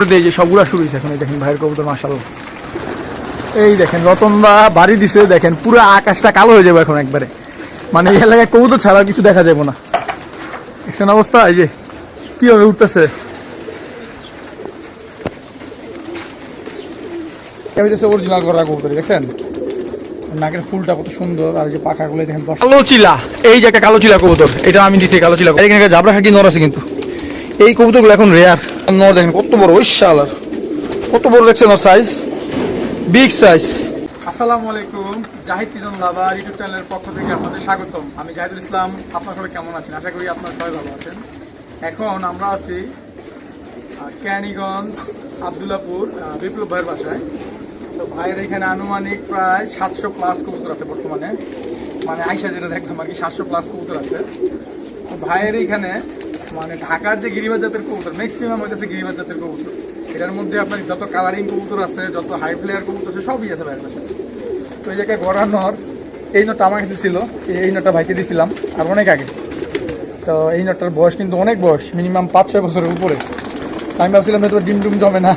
এই যে সবগুলা শুরু হয়েছে এখন এই দেখেন ভাইয়ের কবুতর মাসাল এই দেখেন রতনদা বাড়ি দিছে দেখেন পুরো আকাশটা কালো হয়ে যাবে এখন একবারে। মানে এই এলাকায় কবুতর ছাড়া কিছু দেখা যাবে না। দেখছেন অবস্থা? এই যে কীভাবে উঠতেছে? অরিজিনাল করা কবুতর দেখছেন? নাকের ফুলটা কত সুন্দর আর এই যে পাখাগুলো দেখেন কালো চিলা এই যে একটা কালো চিলা কবুতর এটা আমি দিছি কালো চিলা এখানে জাবরা খাকি নর আছে কিন্তু। এই কবুতরগুলো এখন রেয়ার নর দেখেন কত বড়? ওই শালার। কত বড় দেখছেন ওর সাইজ বিগ সাইজ আসসালামু আলাইকুম, জাহিদ কিজন লাভার ইউটিউব চ্যানেলের পক্ষ থেকে আপনাদের স্বাগতম। আমি জাহিদুল ইসলাম, আপনার সবাই কেমন আছেন? আশা করি আপনারা সবাই ভালো আছেন। এখন আমরা আছি ক্যানিগঞ্জ আবদুল্লাপুর বিপ্লব ভাইয়ের বাসায়। তো ভাইয়ের এখানে আনুমানিক প্রায় সাতশো প্লাস কবুতর আছে বর্তমানে। মানে আইসা যেটা দেখলাম আর কি, সাতশো প্লাস কবুতর আছে। তো ভাইয়ের এখানে মানে ঢাকার যে গিরিবাজ জাতের কবুতর ম্যাক্সিমাম হইতেছে গিরিবাজ জাতের কবুতর। এটার মধ্যে আপনার যত কালারিং কবুতর আছে, যত হাই প্লেয়ার কবুতর আছে, সবই আছে ভাইয়ের বাসায় তো এই জায়গায় গড়ার নর, এই নটটা আমার কাছে ছিল, এই- নটটা ভাইকে দিয়েছিলাম আর অনেক আগে। তো এই নটটার বয়স কিন্তু অনেক বয়স মিনিমাম পাঁচ ছয় বছরের উপরে। আমি ভাবছিলাম হয়তো ডিম ডুম জমে না,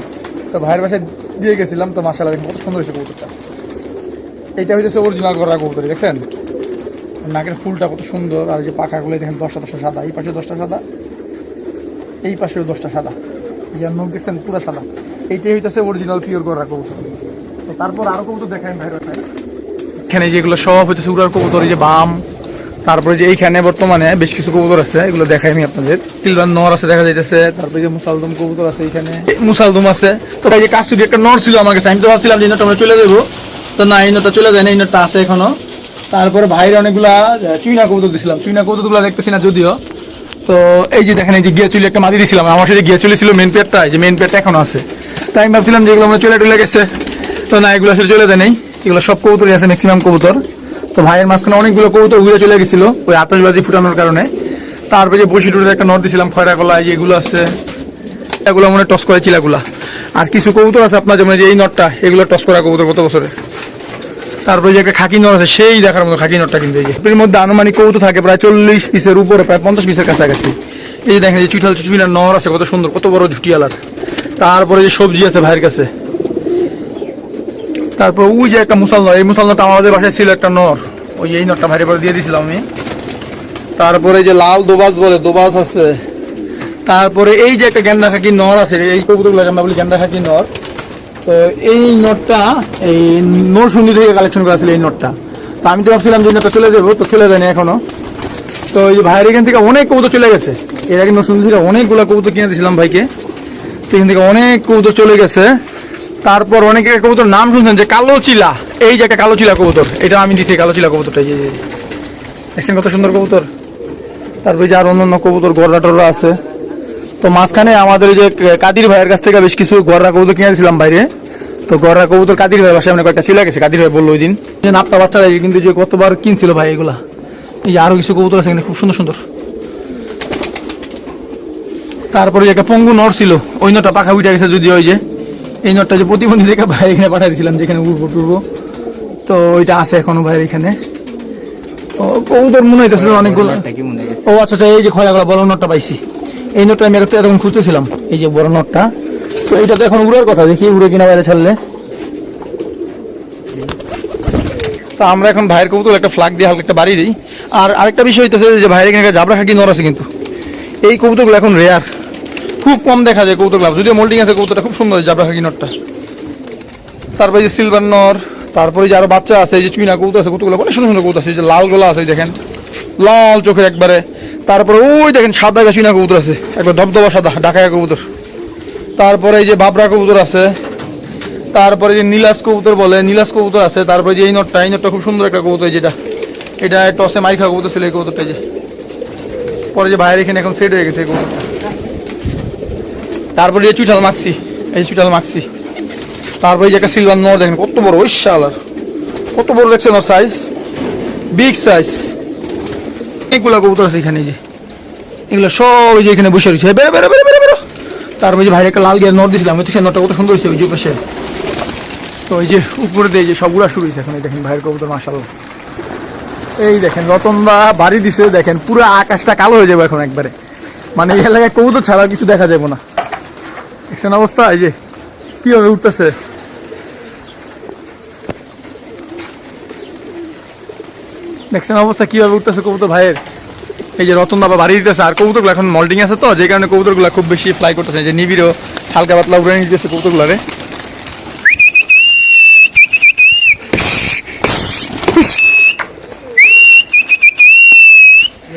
তো ভাইয়ের বাসায় দিয়ে গেছিলাম, তো মাসালা কত সুন্দর হয়েছে কবুতরটা। এইটা হচ্ছে অরিজিনাল করা কবুতর দেখছেন? নাকের ফুলটা কত সুন্দর, আর যে পাখাগুলো দেখেন দশটা দশটা সাদা, এই পাশে দশটা সাদা। এই পাশেও দশটা সাদা। যে নখ দেখছেন পুরো সাদা। এইটাই হইতেছে অরিজিনাল পিওর করা কবুতর। তো তারপর আরও কবুতর দেখাই ভাইয়ের বাসায় এখানে যেগুলো সব হইতেছে উড়ার কবুতর এই যে বাম তারপরে যে এইখানে বর্তমানে বেশ কিছু কবুতর আছে এগুলো দেখাই আমি আপনাদের। তিলবার নর আছে দেখা যাইতেছে তারপরে যে মুসালদম কবুতর আছে এখানে মুসালদম আছে। তো এই যে কাশুরি একটা নর ছিল আমার কাছে আমি তো ভাবছিলাম যে এই আমরা চলে যাব। তো না এই চলে যায় না এই আছে এখনও। তারপরে ভাইয়ের অনেকগুলা চুইনা কবুতর দিছিলাম। চুইনা কবুতরগুলো দেখতেছি না যদিও। তো এই যে দেখেন, এই যে গিয়া চুলি একটা মাদি দিয়েছিলাম আমার সাথে গিয়া চুলি ছিল মেন পেয়ারটা যে মেন পেয়ারটা এখনও আছে। তাই আমি ভাবছিলাম যে এগুলো আমরা চলে টুলে গেছে। তো না, এগুলো আসলে চলে যায় এগুলো সব কবুতরই আছে ম্যাক্সিমাম কবুতর। তো ভাইয়ের মাঝখানে অনেকগুলো কবুতর উড়ে চলে গেছিল, ওই আতশবাজি ফুটানোর কারণে। তারপরে যে বসি টুটের একটা নট দিছিলাম খয়রা কলা এই যে এগুলো আছে, এগুলো মনে টস করে চিলাগুলা। আর কিছু কবুতর আছে আপনার, যেমন যে এই নটটা এগুলো টস করা কবুতর কত বছরে। তারপরে যে একটা খাকি নর আছে, সেই দেখার মতো খাকি নরটা কিন্তু এই যে। এর মধ্যে আনুমানিক কবুতর থাকে, প্রায় চল্লিশ পিসের উপরে, প্রায় পঞ্চাশ পিসের কাছাকাছি। এই যে দেখেন যে চুইঠাল চুচুইনার নর আছে, কত সুন্দর, কত বড় ঝুটিয়ালার। তারপরে যে সবজি আছে ভাইয়ের কাছে। তারপর ওই যে একটা মুসাল এই মুসাল নরটা আমাদের বাসায় ছিল একটা নর। ওই এই নরটা ভাইয়ের পরে দিয়ে দিয়েছিলাম আমি। তারপরে যে লাল দোবাস বলে, দোবাস আছে। তারপরে এই যে একটা গেন্দা খাকি নর আছে, এই কবুতরগুলো আমরা বলি, গেন্দা খাকি নর। তো এই নোটটা, এই নরসুন্দি থেকে কালেকশন করা ছিল এই নোটটা। তো আমি তো ভাবছিলাম যে নোটটা চলে যাব, তো চলে যায়নি এখনও। তো এই ভাইয়ের এখান থেকে অনেক কবুতর চলে গেছে। এর আগে নরসুন্দি থেকে অনেকগুলো কবুতর কিনে দিয়েছিলাম ভাইকে। তো এখান থেকে অনেক কবুতর চলে গেছে। তারপর অনেকে কবুতর নাম শুনছেন যে কালো চিলা এই যে একটা কালো চিলা কবুতর, এটা আমি দিচ্ছি কালো চিলা কবুতরটা, এই যে কত সুন্দর কবুতর? তারপরে যে আর অন্য অন্য কবুতর গররা টররা আছে। তো মাঝখানে আমাদের ওই যে কাদির ভাইয়ের কাছ থেকে বেশ কিছু গররা কবুতর কিনে দিয়েছিলাম বাইরে। তো গররা কবুতর কাদির ভাই বাসায় অনেক কয়েকটা চলে গেছে কাদির ভাই বলল ওই দিন। যে নাপটা বাচ্চারা কিন্তু যে কতবার কিনছিল ভাই এগুলা। এই যে আরও কিছু কবুতর আছে এখানে খুব সুন্দর সুন্দর। তারপরে যে একটা পঙ্গু নর ছিল ওই নটটা পাখা উঠে গেছে যদি ওই যে। এই নটটা যে প্রতিবন্ধী দেখে ভাই এখানে পাঠিয়ে দিয়েছিলাম যেখানে উড়বো টুরবো তো ওইটা আছে এখনও ভাইয়ের এখানে। ও কবুতর মনে হইতেছে অনেকগুলো। ও আচ্ছা আচ্ছা এই যে খয়রাগুলা বড় নটটা পাইছি। এই নোটটা আমি একটা এতক্ষণ খুঁজতেছিলাম। এই যে বড় নোটটা তো এটা তো এখন উড়ার কথা দেখি উড়ে কিনা বাইরে ছাড়লে। তো আমরা এখন ভাইয়ের কবুতর একটা ফ্লাগ দিয়ে হালকা একটা বাড়ি দিই। আর আরেকটা বিষয় হইতেছে যে ভাইয়ের এখানে জাবরা খাকি নর আছে কিন্তু। এই কবুতরগুলো এখন রেয়ার খুব কম দেখা যায় কবুতরগুলো। যদিও মোল্ডিং আছে কবুতরটা, খুব সুন্দর জাবরা খাকি নটটা তারপরে যে সিলভার নর, তারপরে যে আরও বাচ্চা আছে, এই যে চুইনা কবুতর আছে কবুতরগুলো অনেক সুন্দর সুন্দর কবুতর আছে যে লাল গোলা আছে দেখেন। লাল চোখের একবারে। তারপরে ওই দেখেন সাদা গাছিনা কবুতর আছে একবার ধবধবা সাদা ঢাকায় কবুতর। তারপরে এই যে বাবরা কবুতর আছে, তারপরে যে নীলাস কবুতর বলে নীলাস কবুতর আছে, তারপরে যে এই নটটা এই নটটা খুব সুন্দর একটা কবুতর যেটা। এটা টসে মাইখা কবুতর ছিল এই কবুতরটা যে। পরে যে বাইরে এখানে এখন সেট হয়ে গেছে এই কবুতরটা। তারপরে এই চুটাল মাখছি এই চুটাল মাখছি তারপরে যে একটা সিলভার নর দেখেন, কত বড়, ওই কত বড় দেখছেন ওর সাইজ বিগ সাইজ অনেকগুলো কবুতর আছে এখানে যে। এগুলো সব ওই যে এখানে বসে রয়েছে। বেরো বেরো বেরো বেরো বেরো। তারপরে যে ভাইয়ের একটা লাল গিয়ে নট দিয়েছিলাম, ওই তো সেই নটটা কত সুন্দর হয়েছে ওই যে পাশে। তো ওই যে উপরে দিয়ে যে সবগুলা শুরু হয়েছে এখন, এই দেখেন ভাইয়ের কবুতর মাসাল এই দেখেন, রতনদা বাড়ি দিছে, দেখেন, পুরো আকাশটা কালো হয়ে যাবে এখন একবারে। মানে এই এলাকায় কবুতর ছাড়া কিছু দেখা যাবে না। দেখছেন অবস্থা? এই যে কীভাবে উঠতেছে? দেখছেন অবস্থা, কীভাবে উঠতেছে কবুতর ভাইয়ের? এই যে রতন বাবা বাড়ি দিতেছে, আর কবুতরগুলো এখন মল্টিং আছে তো, যে কারণে কবুতরগুলো খুব বেশি ফ্লাই করতেছে। যে নিবিড়ও হালকা পাতলা উড়ে নিয়ে দিতেছে কবুতরগুলারে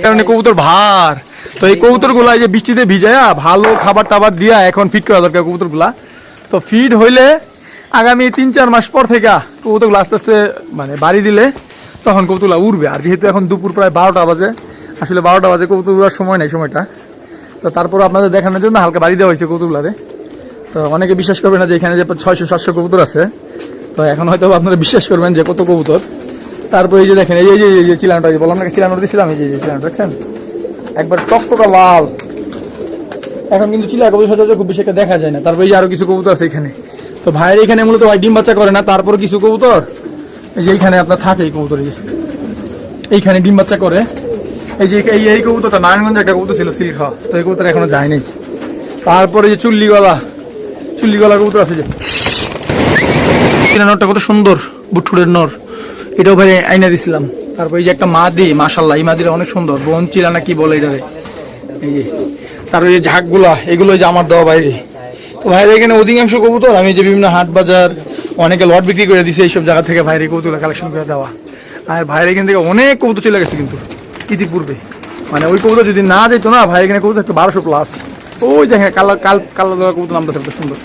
কারণে কবুতর ভার। তো এই কবুতরগুলা এই যে বৃষ্টিতে ভিজায়া ভালো খাবার টাবার দিয়া এখন ফিট করা দরকার কবুতরগুলা। তো ফিড হইলে আগামী তিন চার মাস পর থেকে কবুতরগুলো আস্তে আস্তে মানে বাড়ি দিলে তখন কবুতরগুলো উড়বে। আর যেহেতু এখন দুপুর প্রায় বারোটা বাজে, আসলে বারোটা বাজে কবুতর উড়ার সময় নেই সময়টা। তো তারপর আপনাদের দেখানোর জন্য হালকা বাড়ি দেওয়া হয়েছে কবুতরগুলারে। তো অনেকে বিশ্বাস করবে না যে এখানে যে ছয়শো, সাতশো কবুতর আছে। তো এখন হয়তো আপনারা বিশ্বাস করবেন যে কত কবুতর। তারপর এই যে দেখেন, এই যে এই যে চিলানটা যে বললাম না চিলানো দিয়েছিলাম এই যে চিলানটা, দেখছেন? একবার টকটকা লাল। এখন কিন্তু চিলা কবুতর সচরাচর খুব বেশি একটা দেখা যায় না। তারপর এই যে আরও কিছু কবুতর আছে এখানে। তো ভাইয়ের এখানে মূলত ভাই ডিম বাচ্চা করে না তারপর কিছু কবুতর। এই যে এইখানে আপনার থাকে এই কবুতর, এই এইখানে ডিম বাচ্চা করে। এই যে এই এই কবুতরটা নারায়ণগঞ্জে একটা কবুতর ছিল, সিলখা। তো এই কবুতর এখনও যায়নি তারপরে যে চুল্লি গলা চুল্লি গলা কবুতর আছে যে। নরটা কত সুন্দর বুটফুটের নর। এটাও ভাই আইনা দিছিলাম। তারপর এই যে একটা মাদি মাশাল্লাহ এই মাদিরা অনেক সুন্দর। বোন চিলা না কি বলে এটারে? এই যে। তারপর এই ঝাঁকগুলা, এগুলো যে আমার দেওয়া বাইরে। তো ভাইয়ের এখানে অধিকাংশ কবুতর, আমি যে বিভিন্ন হাট বাজার অনেকে লট বিক্রি করে দিছে এইসব জায়গা থেকে ভাইরে কবুতর কালেকশন করে দেওয়া। আর ভাইরে এখান থেকে অনেক কবুতর চলে গেছে কিন্তু, ইতিপূর্বে। মানে ওই কবুতর যদি না যেত না ভাই এখানে কবুতর একটু বারোশো প্লাস ওই দেখেন, কালো কাল কালো কবুতর নামটা সুন্দর।